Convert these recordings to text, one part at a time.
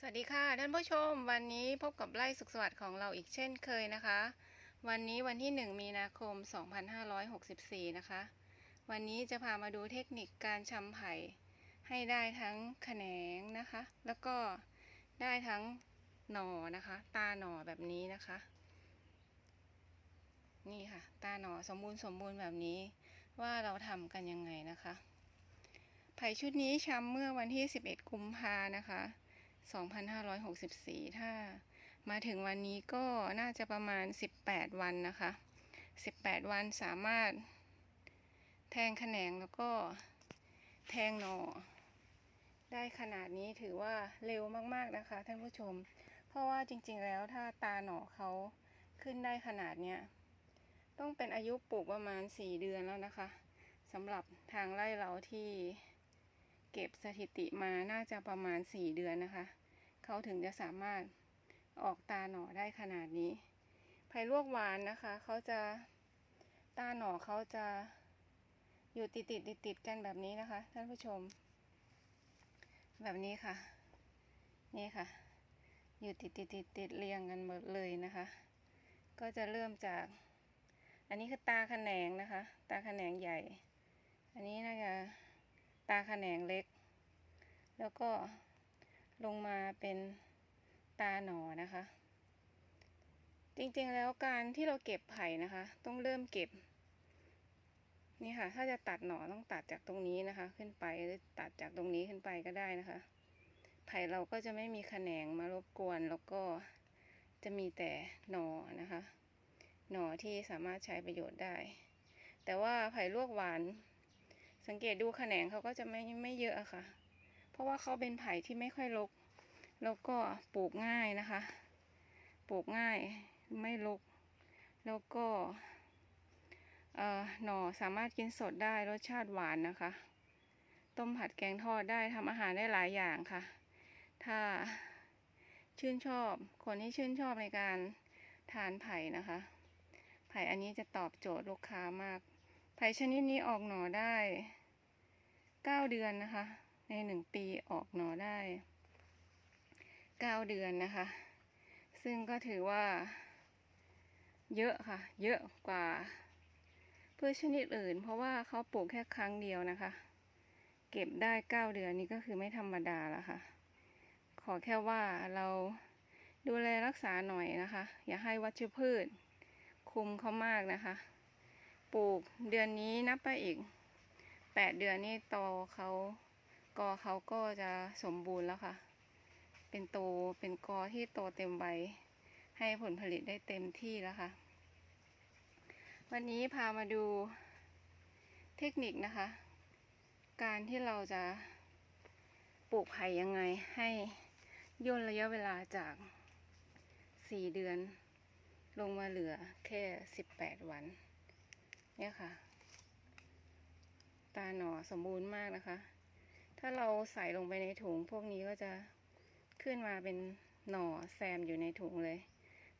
สวัสดีค่ะท่านผู้ชม วันนี้พบกับไร่สุขสวัสดิ์ของเราอีกเช่นเคยนะคะ วันนี้วันที่ 1 มีนาคม 2564 นะคะ วันนี้จะพามาดูเทคนิคการชำไผ่ให้ได้ทั้งแขนงนะคะ แล้วก็ได้ทั้งหน่อนะคะ ตาหน่อแบบนี้นะคะ นี่ค่ะ ตาหน่อสมบูรณ์สมบูรณ์แบบนี้ว่าเราทำกันยังไงนะคะ ไผ่ชุดนี้ชำเมื่อวันที่ 11 กุมภานะคะ 2564 ถ้ามาถึงวันนี้ก็น่าจะประมาณ 18 วันนะคะ 18 วันสามารถแทงแขนงแล้วก็แทงหนอได้ขนาดนี้ถือว่าเร็วมากๆนะคะท่านผู้ชม เพราะว่าจริงๆแล้วถ้าตาหนอเขาขึ้นได้ขนาดเนี้ยต้องเป็นอายุปลูกประมาณ 4 เดือนแล้วนะคะสำหรับทางไร่เราที่ ก็บสถิติมาน่าจะประมาณ 4 เดือนนะคะ เขาถึงจะสามารถออกตาหน่อได้ขนาดนี้ไผ่ลวกหวานนะคะ เขาจะตาหน่อเขาจะอยู่ติดติดติดติดๆกันแบบนี้นะคะ ท่านผู้ชม แบบนี้ค่ะ นี่ค่ะ อยู่ติดติดติดติดเรียงกันหมดเลยนะคะ ก็จะเริ่มจาก อันนี้คือตาแขนงนะคะ ตาแขนงใหญ่ อันนี้น่าจะตาแขนงเล็ก แล้วก็ลงมาเป็นตาหนอนะคะ จริงๆแล้วการที่เราเก็บไผ่นะคะ ต้องเริ่มเก็บ นี่ค่ะ ถ้าจะตัดหนอต้องตัดจากตรงนี้นะคะ ขึ้นไปหรือตัดจากตรงนี้ขึ้นไปก็ได้นะคะ ไผ่เราก็จะไม่มีแขนงมารบกวนแล้วก็จะมีแต่หนอนะคะ หนอที่สามารถใช้ประโยชน์ได้ แต่ว่าไผ่ลวกหวาน สังเกตดูแขนงเขาก็จะไม่ไม่เยอะอะค่ะ ราะว่าเขาเป็นไผ่ที่ไม่ค่อยรกแล้วก็ปลูกง่ายนะคะ ปลูกง่ายไม่รกแล้วก็หน่อสามารถกินสดได้รสชาติหวานนะคะ ต้มผัดแกงทอดได้ทำอาหารได้หลายอย่างค่ะ ถ้าชื่นชอบคนที่ชื่นชอบในการทานไผ่นะคะ ไผ่อันนี้จะตอบโจทย์ลูกค้ามาก ไผ่ชนิดนี้ออกหน่อได้เก้าเดือนนะคะ ในหนึ่งปีออกหน่อได้เก้าเดือนนะคะ ซึ่งก็ถือว่า เยอะค่ะ เยอะกว่าพืชชนิดอื่น เพราะว่าเขาปลูกแค่ครั้งเดียวนะคะ เก็บได้เก้าเดือนนี่ก็คือไม่ธรรมดาแล้วค่ะ ขอแค่ว่าเราดูแลรักษาหน่อยนะคะ อย่าให้วัชพืช คุมเขามากนะคะ ปลูกเดือนนี้นับไปอีกแปดเดือนนี่โตเขา กอเขาก็จะสมบูรณ์แล้วค่ะ เป็นโตเป็นกอที่โตเต็มใบให้ผลผลิตได้เต็มที่แล้วค่ะ วันนี้พามาดูเทคนิคนะคะ การที่เราจะปลูกไผ่ยังไงให้ย่นระยะเวลาจากสี่เดือน ลงมาเหลือแค่สิบแปดวัน เนี่ยค่ะ ตาหน่อสมบูรณ์มากนะคะ ถ้าเราใส่ลงไปในถุงพวกนี้ก็จะขึ้นมาเป็นหน่อแซมอยู่ในถุงเลย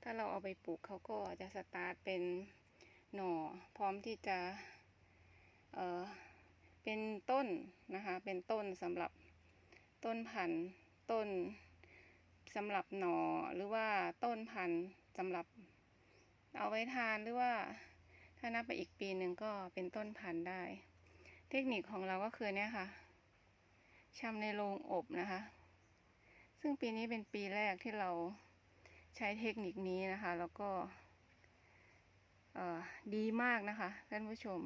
ถ้าเราเอาไปปลูกเขาก็จะสตาร์ทเป็นหน่อพร้อมที่จะ เอ่อเป็นต้นนะคะ เป็นต้นสำหรับต้นพันธุ์ต้นสำหรับหน่อหรือว่าต้นพันธุ์สำหรับเอาไว้ทานหรือว่าถ้านับไปอีกปีหนึ่งก็เป็นต้นพันธุ์ได้ เทคนิคของเราก็คือเนี่ยค่ะ ชำในโรงอบนะคะ ซึ่งปีนี้เป็นปีแรกที่เราใช้เทคนิคนี้นะคะ แล้วก็ดีมากนะคะท่านผู้ชม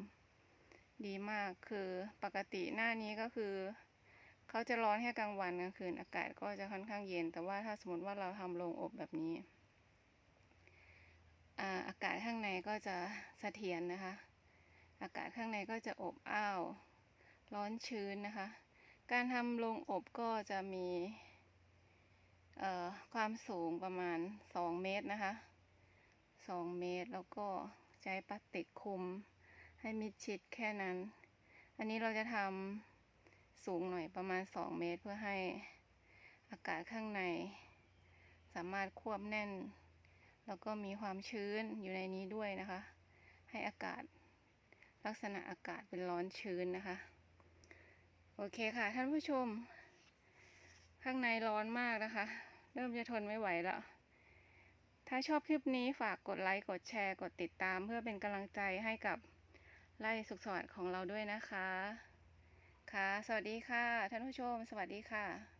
ดีมากคือปกติหน้านี้ก็คือเขาจะร้อนแค่กลางวันกลางคืนอากาศก็จะค่อนข้างเย็น แต่ว่าถ้าสมมติว่าเราทำโรงอบแบบนี้อาอากาศข้างในก็จะเสถียรนะคะ อากาศข้างในก็จะอบอ้าว ร้อนชื้นนะคะ การทำโรงอบก็จะมีความสูงประมาณ 2 เมตรนะคะ 2 เมตรแล้วก็ใช้พลาสติกคลุมให้มิดชิดแค่นั้น อันนี้เราจะทำสูงหน่อยประมาณ 2 เมตรเพื่อให้อากาศข้างใน สามารถควบแน่น แล้วก็มีความชื้นอยู่ในนี้ด้วยนะคะ ให้อากาศลักษณะอากาศเป็นร้อนชื้นนะคะ อเคค่ะ ท่านผู้ชม ข้างในร้อนมากนะคะ เริ่มจะทนไม่ไหวแล้ว ถ้าชอบคลิปนี้ฝากกดไลค์กดแชร์กดติดตาม เพื่อเป็นกำลังใจให้กับไล่สุขสวัสดิ์ของเราด้วยนะคะ ค่ะ สวัสดีค่ะ ท่านผู้ชม สวัสดีค่ะ